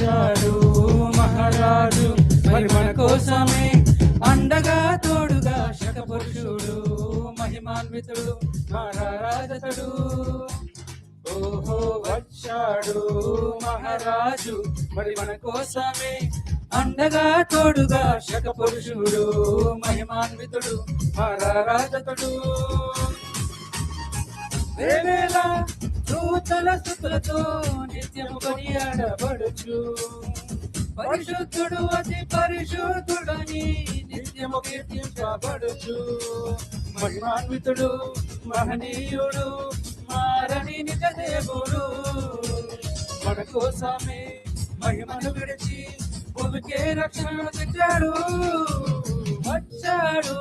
వచ్చాడు మహారాజు. మరి మన కోసమే అండగా తోడుగా శకపురుషుడు మహిమాన్వితుడు మహారాజతడు. ఓహో వచ్చాడు మహారాజు. మరి మన కోసమే అండగా తోడుగా శకపురుషుడు మహిమాన్వితుడు మహారాజతడు. వేవేల నూతన స్థుతులతో నిత్యము కొనియాడబడుచు. పరిశుద్ధుడు అతి పరిశుద్ధుడని నిత్యము కీర్తించబడుచు. మహిమాన్వితుడు మహనీయుడు మారని నిజ దేవుడు. మన కోసమే మహిమను విడిచి భూమికే రక్షణ తెచ్చాడు. వచ్చాడు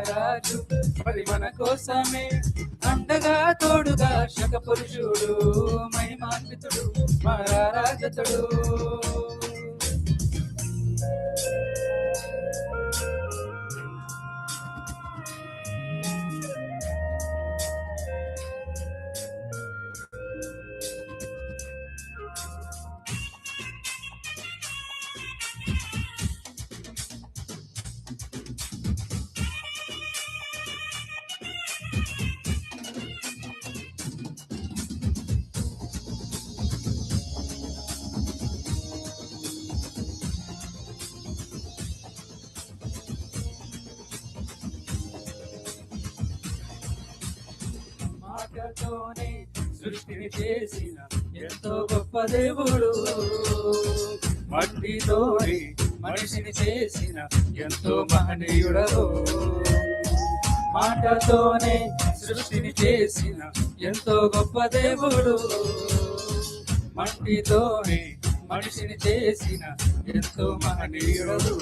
రాజు. మరి మన కోసమే అండగా తోడుగా శక పురుషుడు మహిమాన్వితుడు మహారాజతుడు. మాటతోనే సృష్టిని చేసిన ఎంతో గొప్ప దేవుడు. మట్టితోనే మనిషిని చేసిన ఎంతో మహనీయుడవు. మాటతోనే సృష్టిని చేసిన ఎంతో గొప్ప దేవుడు. మట్టితోనే మనిషిని చేసిన ఎంతో మహనీయుడు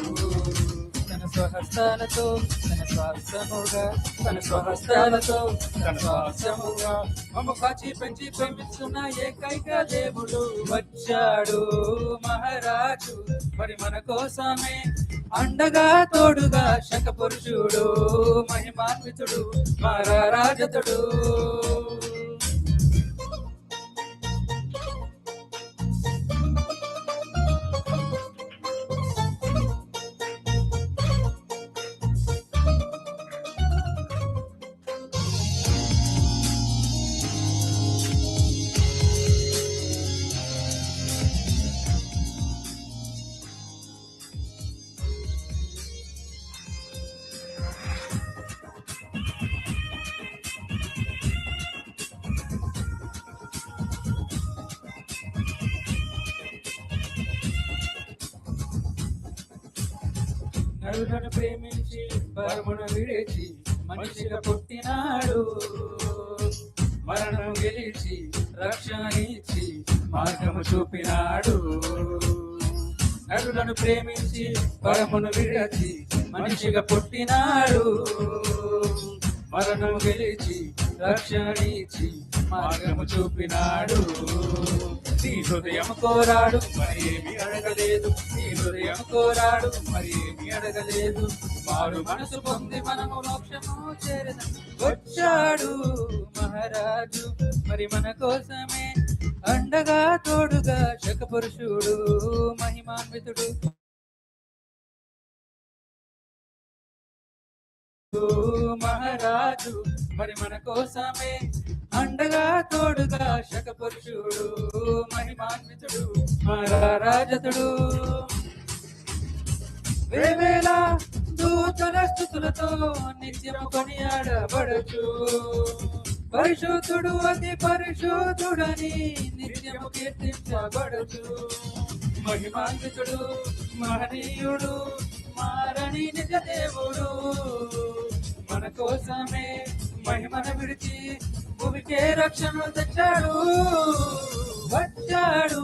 స్వహస్తాలతో తన స్వాసముగా తన స్వహస్తాలతో తన స్వాసముగా మమ్మ కాచి పెంచి ప్రేమిస్తున్న ఏకైక దేవుడు వచ్చాడు మహారాజు. మరి మన కోసమే అండగా తోడుగా శక పురుషుడు మహిమాన్వితుడు మహారాజతుడు. నరులను ప్రేమించి పరమును విడిచి మనిషిగా పుట్టినాడు. మరణం గెలిచి రక్షణ ఇచ్చి మార్గము చూపినాడు. నరులను ప్రేమించి పరమును విడిచి మనిషిగా పుట్టినాడు. మరణం గెలిచి రక్షణ ఇచ్చి మార్గము చూపినాడు. నీ హృదయం కోరాడు మరి ఏమి అడగలేదు. నీ హృదయం కోరాడు మరి ఏమి అడగలేదు. వాడు మనసు పొంది మనము మోక్షము చేరద వచ్చాడు మహారాజు. మరి మన కోసమే అండగా తోడుగా శక పురుషుడు మహిమాన్వితుడు. మహారాజు మరి మన కోసమే అండగా తోడుగా శకపురుషుడు మహిమాన్వితుడు మహారాజతుడు. వేవేల దూతల స్థుతులతో నిత్యము కొనియాడబడచ్చు పరిశుద్ధుడు అతి పరిశుద్ధుడని నిత్యము కీర్తించబడచ్చు మహిమాన్వితుడు మహనీయుడు మారని నిజ దేవుడు. మన కోసమే మహిమను విడిచి భూమికే రక్షణ తెచ్చాడు. వచ్చాడు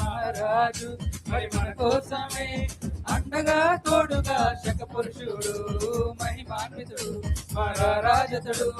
మహారాజు. మరి మన కోసమే అండగా తోడుగా శక పురుషుడు మహిమాన్వితుడు మహారాజతుడు.